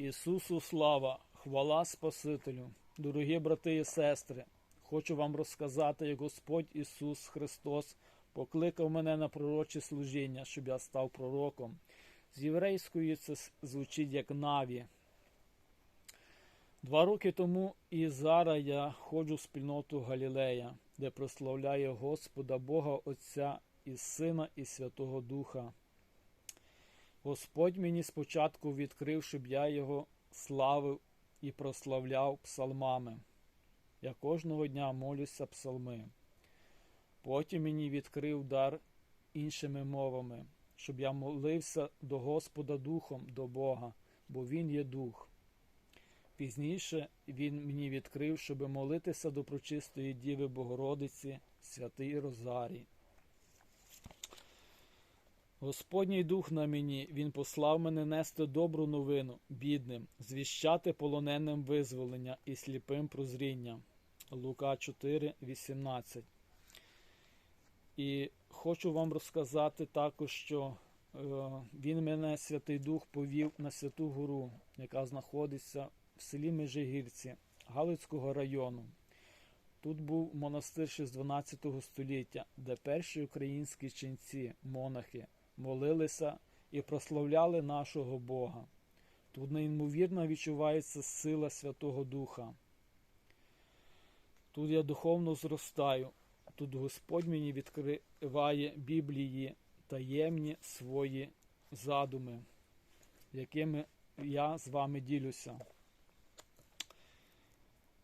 Ісусу слава, хвала Спасителю, дорогі брати і сестри, хочу вам розказати, як Господь Ісус Христос покликав мене на пророче служіння, щоб я став пророком. З єврейської це звучить як Наві. Два роки тому і зараз я ходжу в спільноту Галілея, де прославляє Господа Бога Отця і Сина і Святого Духа. Господь мені спочатку відкрив, щоб я його славив і прославляв псалмами. Я кожного дня молюся псалми. Потім мені відкрив дар іншими мовами, щоб я молився до Господа Духом, до Бога, бо Він є Дух. Пізніше він мені відкрив, щоб молитися до прочистої Діви Богородиці, святий Розарій. Господній дух на мені, Він послав мене нести добру новину бідним, звіщати полоненим визволення і сліпим прозріння. Лука 4, 18. І хочу вам розказати також, що е, він мене, Святий Дух, повів на Святу Гору, яка знаходиться в селі Межигірці Галицького району. Тут був монастир ще з 12 століття, де перші українські ченці, монахи, молилися і прославляли нашого Бога. Тут неймовірно відчувається сила Святого Духа. Тут я духовно зростаю, тут Господь мені відкриває Біблії таємні свої задуми, якими я з вами ділюся.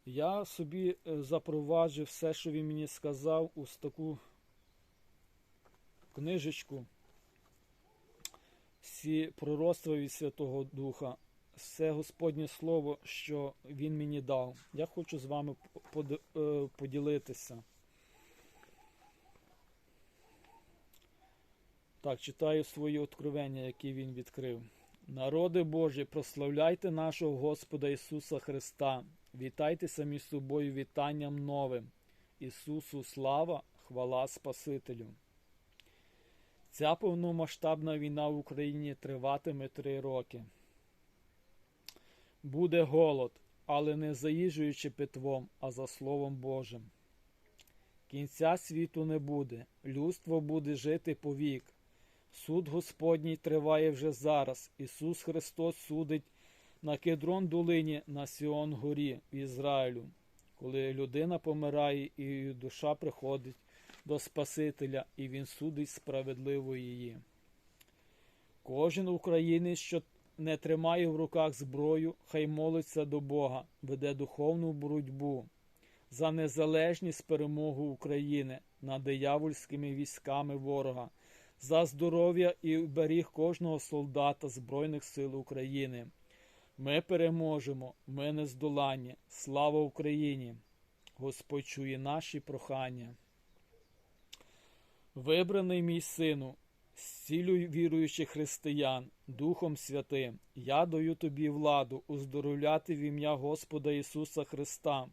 Я собі е, запроваджив все, що він мені сказав, у таку книжечку. Всі пророцтва від Святого Духа, все Господнє Слово, що Він мені дав. Я хочу з вами е, поділитися. Так, читаю свої откровення, які він відкрив. Народи Божі, прославляйте нашого Господа Ісуса Христа. Вітайтеся між собою вітанням новим. Ісусу слава, хвала Спасителю. Ця повномасштабна війна в Україні триватиме три роки. Буде голод, але не за їжею питвом, а за Словом Божим. Кінця світу не буде, людство буде жити повік. Суд Господній триває вже зараз. Ісус Христос судить на Кедрон долині на Сіон горі в Ізраїлю, коли людина помирає і її душа приходить до Спасителя, і Він судить справедливо її. Кожен українець, що не тримає в руках зброю, хай молиться до Бога, веде духовну боротьбу за незалежність перемогу України над диявольськими військами ворога, за здоров'я і беріг кожного солдата Збройних сил України. Ми переможемо, ми не здолані. Слава Україні! Господь чує наші прохання. Вибраний мій сину, зцілюй віруючих християн Духом Святим, я даю тобі владу уздоровляти в ім'я Господа Ісуса Христа,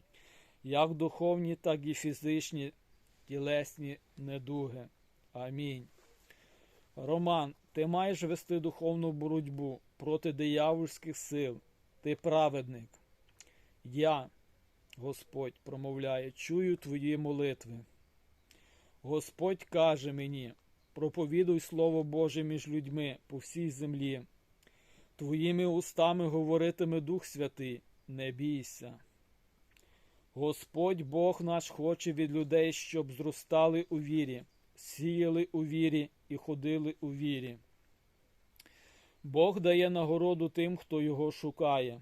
як духовні, так і фізичні тілесні недуги. Амінь. Роман, ти маєш вести духовну боротьбу проти диявольських сил. Ти праведник. Я, Господь, промовляє, чую твої молитви. Господь каже мені, проповідуй Слово Боже між людьми по всій землі. Твоїми устами говоритиме Дух Святий, не бійся. Господь Бог наш хоче від людей, щоб зростали у вірі, сіяли у вірі і ходили у вірі. Бог дає нагороду тим, хто його шукає.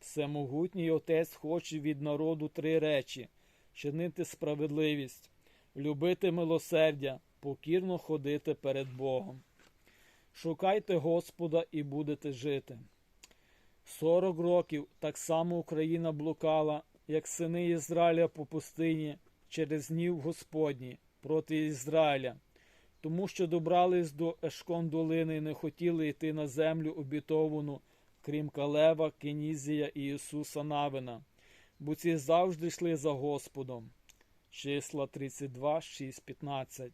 Всемогутній Отець хоче від народу три речі: чинити справедливість, любити милосердя, покірно ходити перед Богом. Шукайте Господа і будете жити. Сорок років так само Україна блукала, як сини Ізраїля по пустині через гнів Господній проти Ізраїля, тому що добрались до Ешкон долини і не хотіли йти на землю обітовану, крім Калева, Кенізія і Ісуса Навина, бо ці завжди йшли за Господом. Числа 32, 6, 15.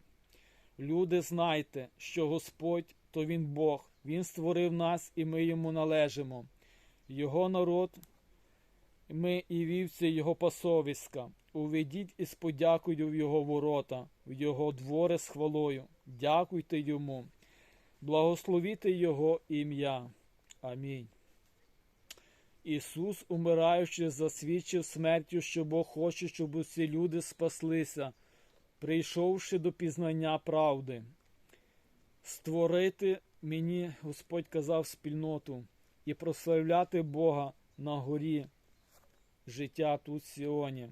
Люди, знайте, що Господь то Він Бог, Він створив нас і ми йому належимо. його народ, ми і вівці його пасовиська. Уведіть із подякою в його ворота, в його двори з хвалою. Дякуйте йому, благословіте Його ім'я. Амінь. Ісус, умираючи, засвідчив смертю, що Бог хоче, щоб усі люди спаслися, прийшовши до пізнання правди. Створити мені, Господь казав, спільноту і прославляти Бога на горі життя тут Сіоні.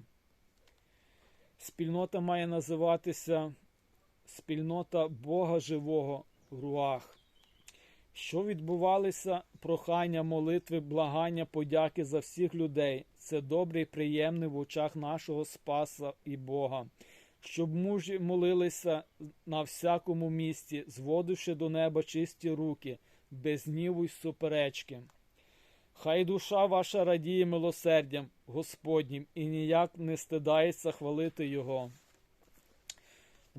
Спільнота має називатися спільнота Бога Живого в Руах. Що відбувалися прохання, молитви, благання, подяки за всіх людей. Це добре і приємне в очах нашого Спаса і Бога, щоб мужі молилися на всякому місці, зводивши до неба чисті руки, без гніву й суперечки. Хай душа ваша радіє милосердям Господнім і ніяк не стидається хвалити Його.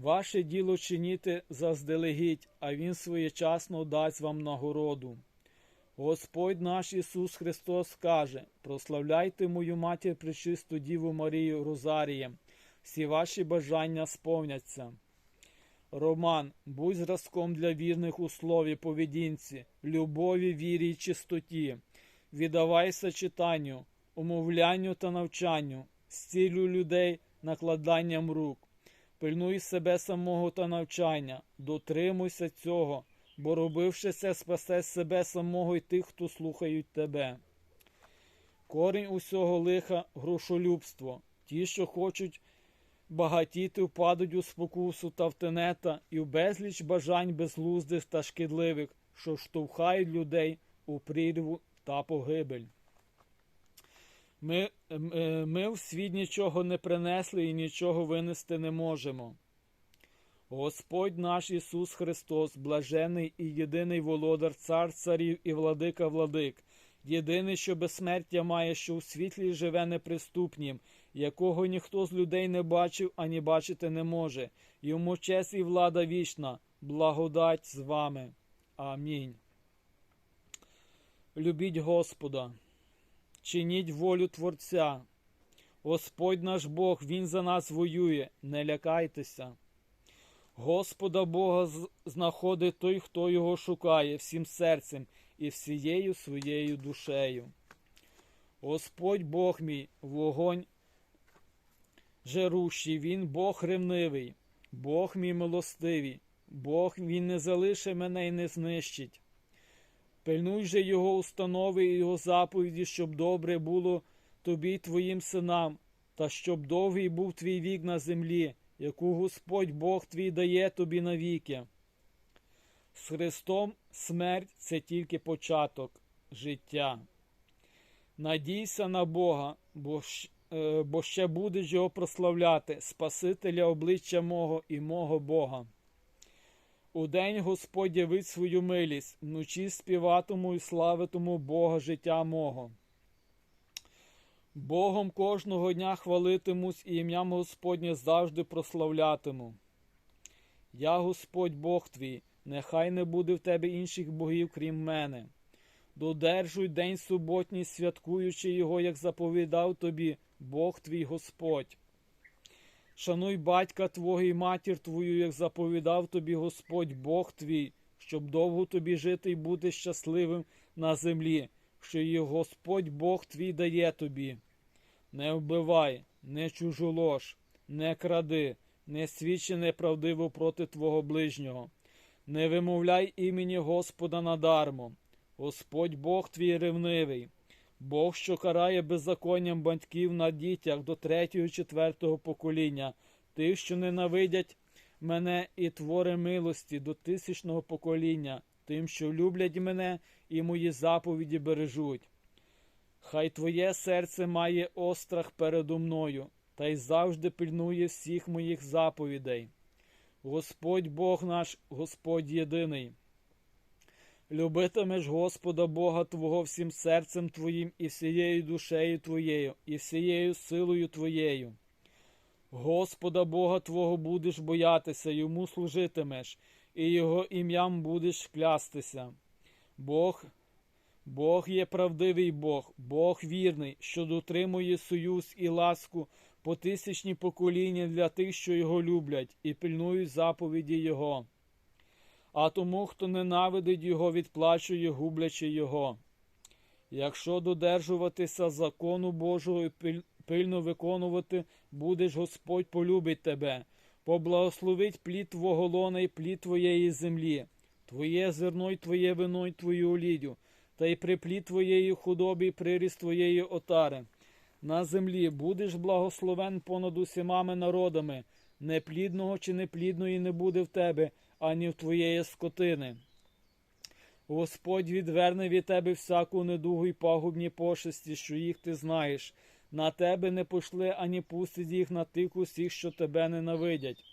Ваше діло чиніти заздалегідь, а Він своєчасно дасть вам нагороду. Господь наш Ісус Христос каже: прославляйте мою матір пречисту Діву Марію Розарієм, всі ваші бажання сповняться. Роман, будь зразком для вірних у слові, поведінці, любові, вірі й чистоті, віддавайся читанню, умовлянню та навчанню, зцілю людей накладанням рук. Пильнуй себе самого та навчання, дотримуйся цього, бо робивши це, спасе себе самого і тих, хто слухають тебе. Корінь усього лиха грошолюбство. Ті, що хочуть багатіти, впадуть у спокусу та втенета і в безліч бажань безглуздих та шкідливих, що штовхають людей у прірву та погибель. Ми, е, ми в світ нічого не принесли і нічого винести не можемо. Господь наш Ісус Христос, блажений і єдиний володар, цар царів і владика владик, єдиний, що безсмертя має, що у світлі живе неприступнім, якого ніхто з людей не бачив, ані бачити не може. Йому честь і влада вічна, благодать з вами. Амінь. Любіть Господа чиніть волю Творця. Господь наш Бог, Він за нас воює, не лякайтеся. Господа Бога знаходить той, хто його шукає всім серцем і всією своєю душею. Господь Бог мій, вогонь жерущий, Він Бог ревнивий, Бог мій милостивий, Бог Він не залише мене і не знищить. Пильнуй же Його установи і Його заповіді, щоб добре було тобі твоїм синам, та щоб довгий був твій вік на землі, яку Господь Бог твій дає тобі навіки. З Христом смерть це тільки початок життя. Надійся на Бога, бо, е, бо ще будеш його прославляти, Спасителя обличчя мого і мого Бога. Удень Господь явить свою милість, вночі співатиму і славитиму Бога життя мого. Богом кожного дня хвалитимусь і ім'ям Господнє завжди прославлятиму. Я Господь Бог твій, нехай не буде в тебе інших богів, крім мене. Додержуй день суботній, святкуючи його, як заповідав тобі Бог твій Господь. Шануй батька твого і матір твою, як заповідав тобі Господь Бог твій, щоб довго тобі жити і бути щасливим на землі, що її Господь Бог твій дає тобі. Не вбивай, не чужолож, не кради, не свідчи неправдиво проти твого ближнього, не вимовляй імені Господа надармо. Господь Бог твій ревнивий. Бог, що карає беззаконням батьків на дітях до третього, четвертого покоління, тих, що ненавидять мене і твори милості до тисячного покоління, тим, що люблять мене і мої заповіді бережуть. Хай твоє серце має острах передо мною, та й завжди пильнує всіх моїх заповідей. Господь Бог наш, Господь єдиний. Любитимеш Господа Бога Твого всім серцем Твоїм і всією душею Твоєю, і всією силою Твоєю. Господа Бога Твого будеш боятися, йому служитимеш, і Його ім'ям будеш клястися. Бог, Бог є правдивий Бог, Бог вірний, що дотримує союз і ласку по тисячні покоління для тих, що його люблять, і пильнують заповіді Його. А тому, хто ненавидить Його, відплачує, гублячи Його. Якщо додержуватися закону Божого і пильно виконувати, будеш Господь полюбить тебе, поблагословить плід твого лона і плід твоєї землі, твоє зерно й твоє вино й твою олідю, та й приплід твоєї худоби і приріст твоєї отари. На землі будеш благословен понад усімами народами, неплідного чи неплідної не буде в тебе, ані в твоєї скотини. Господь відверне від тебе всяку недугу й пагубні пошесті, що їх ти знаєш. На тебе не пошли, ані пустить їх на тих усіх, що тебе ненавидять.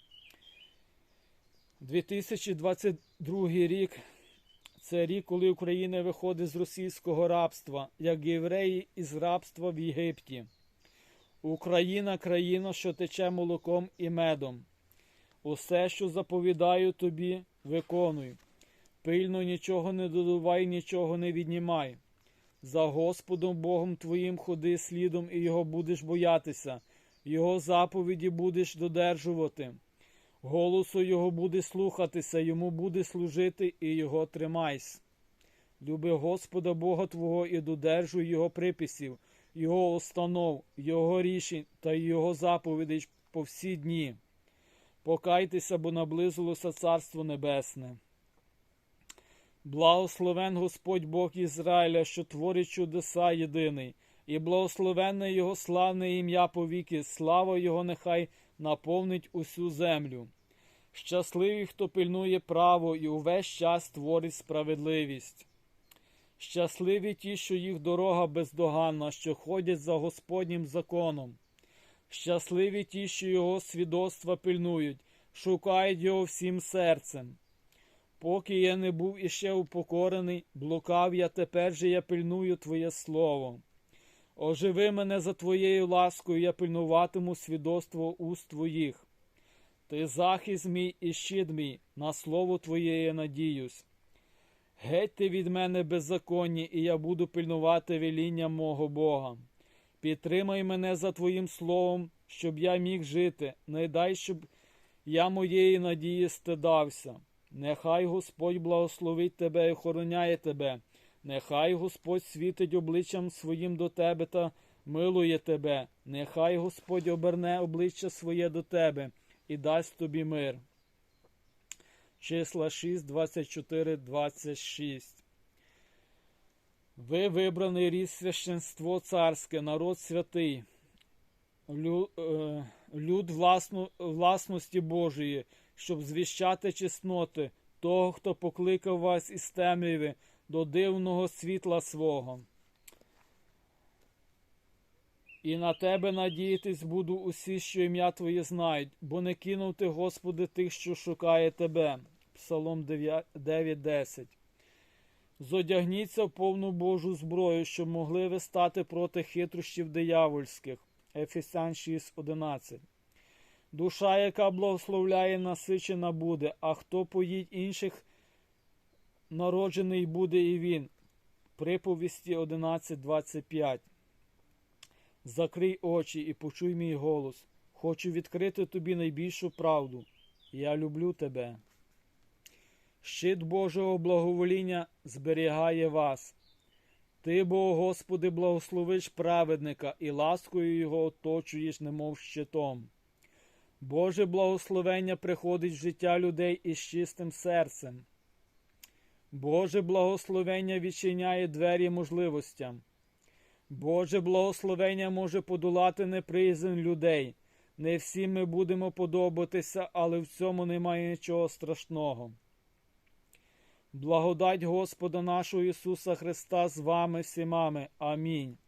2022 рік це рік, коли Україна виходить з російського рабства, як євреї із рабства в Єгипті. Україна країна, що тече молоком і медом. Усе, що заповідаю тобі, виконуй. Пильно нічого не додавай, нічого не віднімай. За Господом Богом твоїм ходи слідом, і його будеш боятися, його заповіді будеш додержувати. Голосу його буде слухатися, йому буде служити, і його тримайся. Люби Господа Бога Твого і додержуй Його приписів, Його установ, Його рішень та Його заповідей по всі дні. Покайтеся, бо наблизилося Царство Небесне. Благословен Господь Бог Ізраїля, що творить чудеса єдиний, і благословенне Його славне ім'я повіки, слава Його нехай наповнить усю землю. Щасливий, хто пильнує право і увесь час творить справедливість. Щасливі ті, що їх дорога бездоганна, що ходять за Господнім законом. Щасливі ті, що його свідоцтва пильнують, шукають його всім серцем. Поки я не був іще упокорений, блукав я, тепер же я пильную Твоє Слово. Оживи мене за Твоєю ласкою, я пильнуватиму свідоцтво уст Твоїх. Ти захист мій і щит мій, на слово Твоє я надіюсь. Геть ти від мене беззаконні, і я буду пильнувати веління мого Бога. Підтримай мене за Твоїм словом, щоб я міг жити, не дай, щоб я моєї надії стидався. Нехай Господь благословить тебе і охороняє тебе, нехай Господь світить обличчям своїм до тебе та милує тебе, нехай Господь оберне обличчя своє до тебе і дасть тобі мир. Числа 6, 24, 26 Ви вибраний рід священство царське, народ святий, е, люд власно, власності Божої, щоб звіщати чесноти того, хто покликав вас із темряви до дивного світла свого. І на тебе надіятись буду усі, що ім'я Твоє знають, бо не кинув ти, Господи, тих, що шукає тебе. Псалом 9.10 Зодягніться в повну Божу зброю, щоб могли ви стати проти хитрощів диявольських. Ефесян 6.11 Душа, яка благословляє, насичена буде, а хто поїть інших, народжений буде і він. Приповісті 11.25 Закрий очі і почуй мій голос. Хочу відкрити тобі найбільшу правду. Я люблю тебе. Щит Божого благовоління зберігає вас. Ти, бо, Господи, благословиш праведника і ласкою його оточуєш, немов щитом. Боже благословення приходить в життя людей із чистим серцем. Боже благословення відчиняє двері можливостям. Боже благословення може подолати неприязнь людей. Не всім ми будемо подобатися, але в цьому немає нічого страшного. Благодать Господа нашого Ісуса Христа з вами всімами. Амінь.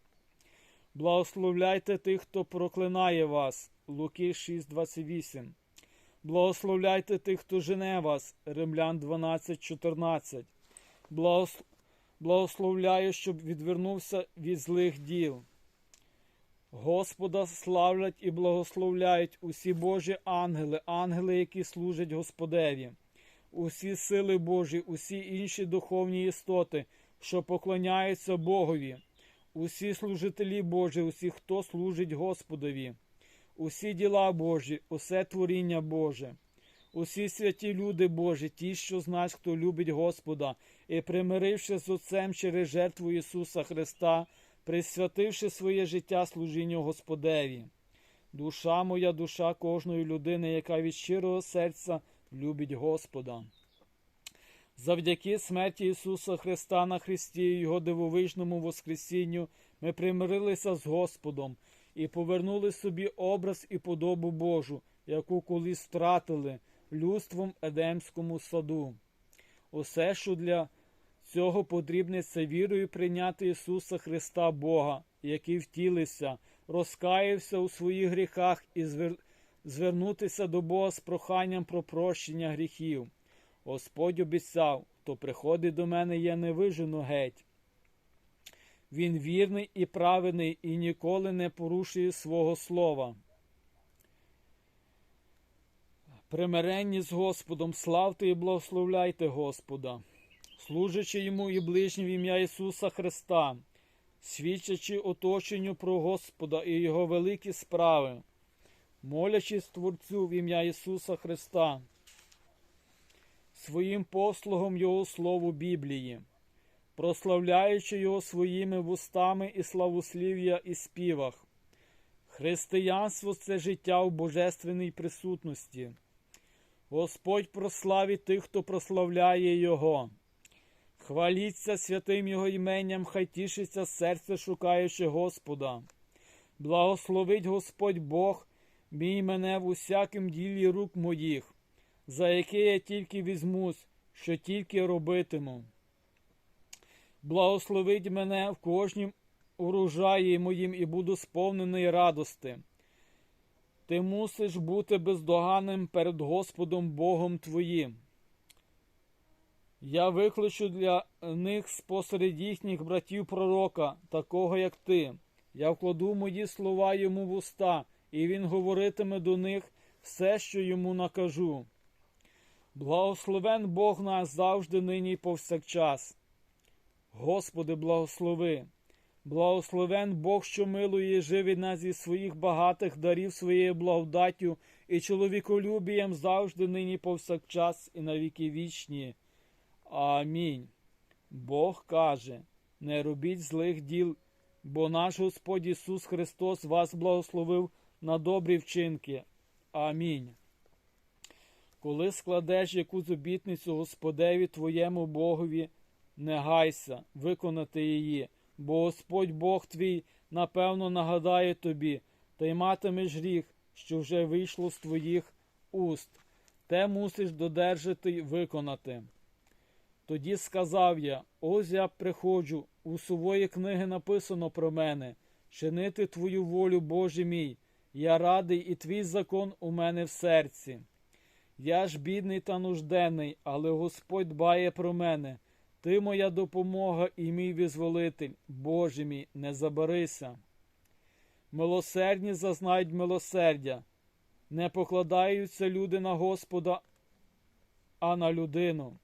Благословляйте тих, хто проклинає вас. Луки 6.28. Благословляйте тих, хто жене вас. Римлян 12.14. Благос... Благословляю, щоб відвернувся від злих діл. Господа славлять і благословляють усі Божі ангели, ангели, які служать Господеві, усі сили Божі, усі інші духовні істоти, що поклоняються Богові, усі служителі Божі, усі, хто служить Господові, усі діла Божі, усе творіння Боже, усі святі люди Божі, ті, що знають, хто любить Господа, і примиривши з Отцем через жертву Ісуса Христа, присвятивши своє життя служінню Господеві. Душа моя, душа кожної людини, яка від щирого серця любить Господа. Завдяки смерті Ісуса Христа на Христі і Його дивовижному Воскресінню ми примирилися з Господом і повернули собі образ і подобу Божу, яку колись втратили людством Едемському саду. Усе, що для цього потрібне, це вірою прийняти Ісуса Христа Бога, який втілився, розкаявся у своїх гріхах і звер... звернутися до Бога з проханням про прощення гріхів. Господь обіцяв, хто приходить до мене, я не вижену геть. Він вірний і праведний і ніколи не порушує свого слова. Примиренні з Господом, славте і благословляйте Господа, служачи йому і ближнім ім'я Ісуса Христа, свідчачи оточенню про Господа і Його великі справи, молячись Творцю в ім'я Ісуса Христа, своїм послугом Його Слову Біблії, прославляючи Його своїми вустами і славослів'я і співах. Християнство це життя у божественній присутності. Господь прославить тих, хто прославляє Його. Хваліться святим Його іменням, хай тішиться серце, шукаючи Господа. Благословить Господь Бог, мій мене в усяким ділі рук моїх, за яке я тільки візьмусь, що тільки робитиму. Благословить мене в кожнім урожаї моїм і буду сповнений радости. Ти мусиш бути бездоганним перед Господом Богом твоїм. Я викличу для них спосеред їхніх братів пророка, такого як ти. Я вкладу мої слова йому в уста, і він говоритиме до них все, що йому накажу. Благословен Бог нас завжди нині і повсякчас. Господи, благослови. Благословен Бог, що милує і живить нас зі своїх багатих дарів своєю благодаттю і чоловіколюбієм завжди нині повсякчас і на віки вічні. Амінь. Бог каже: не робіть злих діл, бо наш Господь Ісус Христос вас благословив на добрі вчинки. Амінь. Коли складеш якусь обітницю Господеві твоєму Богові, не гайся виконати її, бо Господь Бог твій напевно нагадає тобі, та й матимеш гріх, що вже вийшло з твоїх уст, те мусиш додержати й виконати. Тоді сказав я: ось я приходжу, у сувої книги написано про мене, чинити твою волю, Боже мій, я радий, і твій закон у мене в серці. Я ж бідний та нужденний, але Господь дбає про мене. Ти моя допомога і мій визволитель, Боже мій, не забарися. Милосердні зазнають милосердя, не покладаються люди на Господа, а на людину.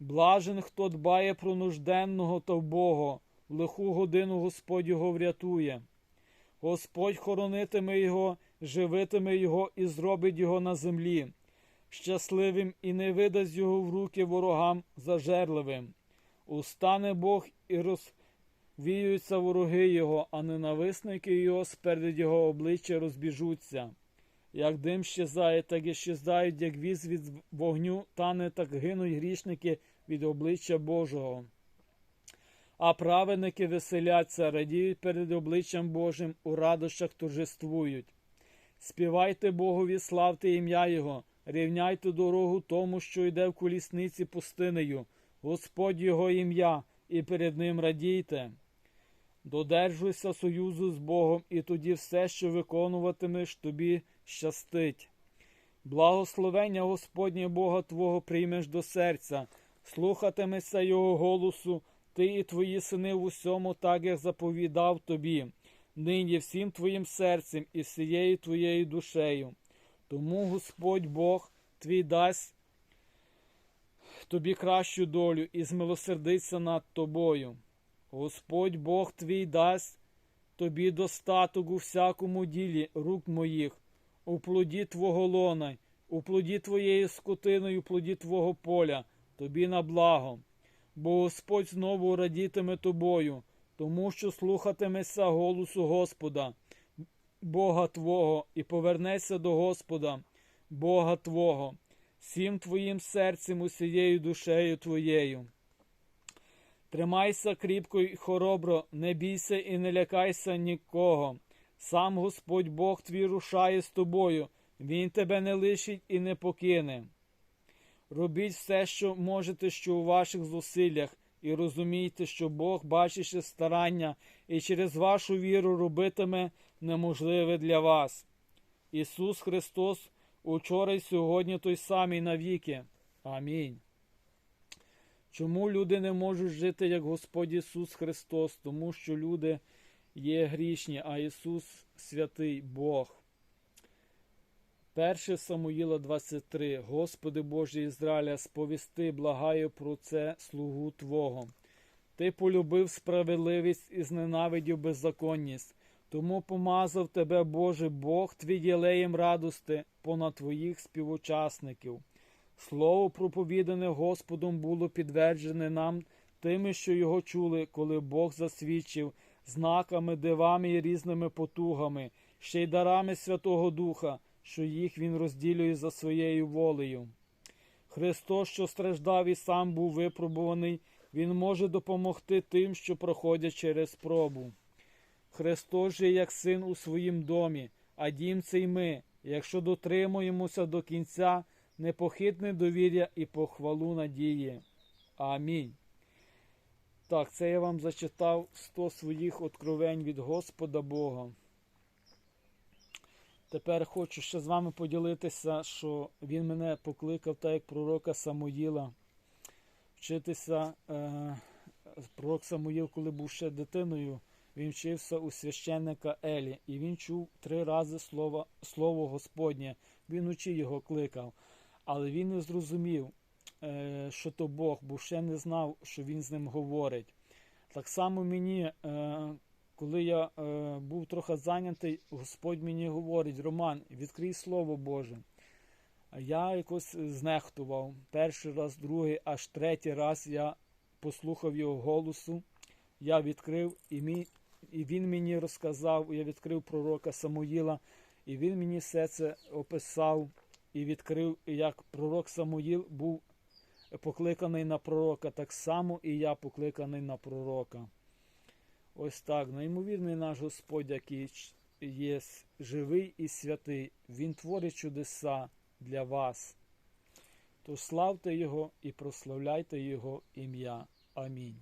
Блажен, хто дбає про нужденного та вбого, в лиху годину Господь його врятує. Господь хоронитиме його, живитиме його і зробить його на землі, щасливим і не видасть його в руки ворогам зажерливим. Устане Бог і розвіюються вороги його, а ненависники його сперед його обличчя розбіжуться. Як дим щезає, так і щезають, як віз від вогню, тане, так гинуть грішники від обличчя Божого. А праведники веселяться, радіють перед обличчям Божим, у радощах торжествують. Співайте Богові, славте ім'я Його, рівняйте дорогу тому, що йде в колісниці пустинею, Господь Його ім'я, і перед Ним радійте. Додержуйся союзу з Богом, і тоді все, що виконуватимеш, тобі щастить. Благословення Господнє Бога Твого приймеш до серця, слухатимешся Його голосу, ти і твої сини в усьому, так як заповідав тобі, нині всім твоїм серцем і всією твоєю душею. Тому Господь Бог твій дасть тобі кращу долю і змилосердиться над тобою. Господь Бог твій дасть тобі достаток у всякому ділі рук моїх, у плоді твого лона, у плоді твоєї скотини, у плоді твого поля, тобі на благо. Бо Господь знову радітиме тобою, тому що слухатимешся голосу Господа, Бога Твого, і повернешся до Господа, Бога Твого, всім твоїм серцем, усією душею твоєю. Тримайся кріпко й хоробро, не бійся і не лякайся нікого. Сам Господь Бог твій рушає з тобою, Він тебе не лишить і не покине. Робіть все, що можете, що у ваших зусиллях, і розумійте, що Бог бачить старання і через вашу віру робитиме неможливе для вас. Ісус Христос учора й сьогодні той самий навіки. Амінь. Чому люди не можуть жити як Господь Ісус Христос? Тому що люди є грішні, а Ісус святий Бог. 1 Самуїла 23. Господи Боже Ізраїля, сповісти, благаю про це слугу Твого. Ти полюбив справедливість і зненавидів беззаконність, тому помазав тебе, Боже Бог, твій єлеєм радости понад твоїх співучасників. Слово проповідане Господом було підтверджене нам тими, що його чули, коли Бог засвідчив знаками, дивами і різними потугами, ще й дарами Святого Духа, що їх Він розділює за своєю волею. Христос, що страждав і сам був випробуваний, Він може допомогти тим, що проходять через пробу. Христос же як син у своїм домі, а дім й ми, якщо дотримуємося до кінця непохитне довір'я і похвалу надії. Амінь. Так, це я вам зачитав 100 своїх откровень від Господа Бога. Тепер хочу ще з вами поділитися, що він мене покликав, так як пророка Самуїла, вчитися. Е, пророк Самуїл, коли був ще дитиною, він вчився у священника Елі, і він чув три рази слово, слово Господнє. Він учи його кликав. Але він не зрозумів, е, що то Бог, бо ще не знав, що він з ним говорить. Так само мені, е, коли я е, був трохи зайнятий, Господь мені говорить: Роман, відкрий Слово Боже. Я якось знехтував. Перший раз, другий, аж третій раз я послухав його голосу. Я відкрив, і, мій, і він мені розказав, я відкрив пророка Самуїла, і він мені все це описав і відкрив, як пророк Самуїл був покликаний на пророка, так само і я покликаний на пророка. Ось так. Неймовірний наш Господь, який є живий і святий, Він творить чудеса для вас. Тож славте Його і прославляйте Його ім'я. Амінь.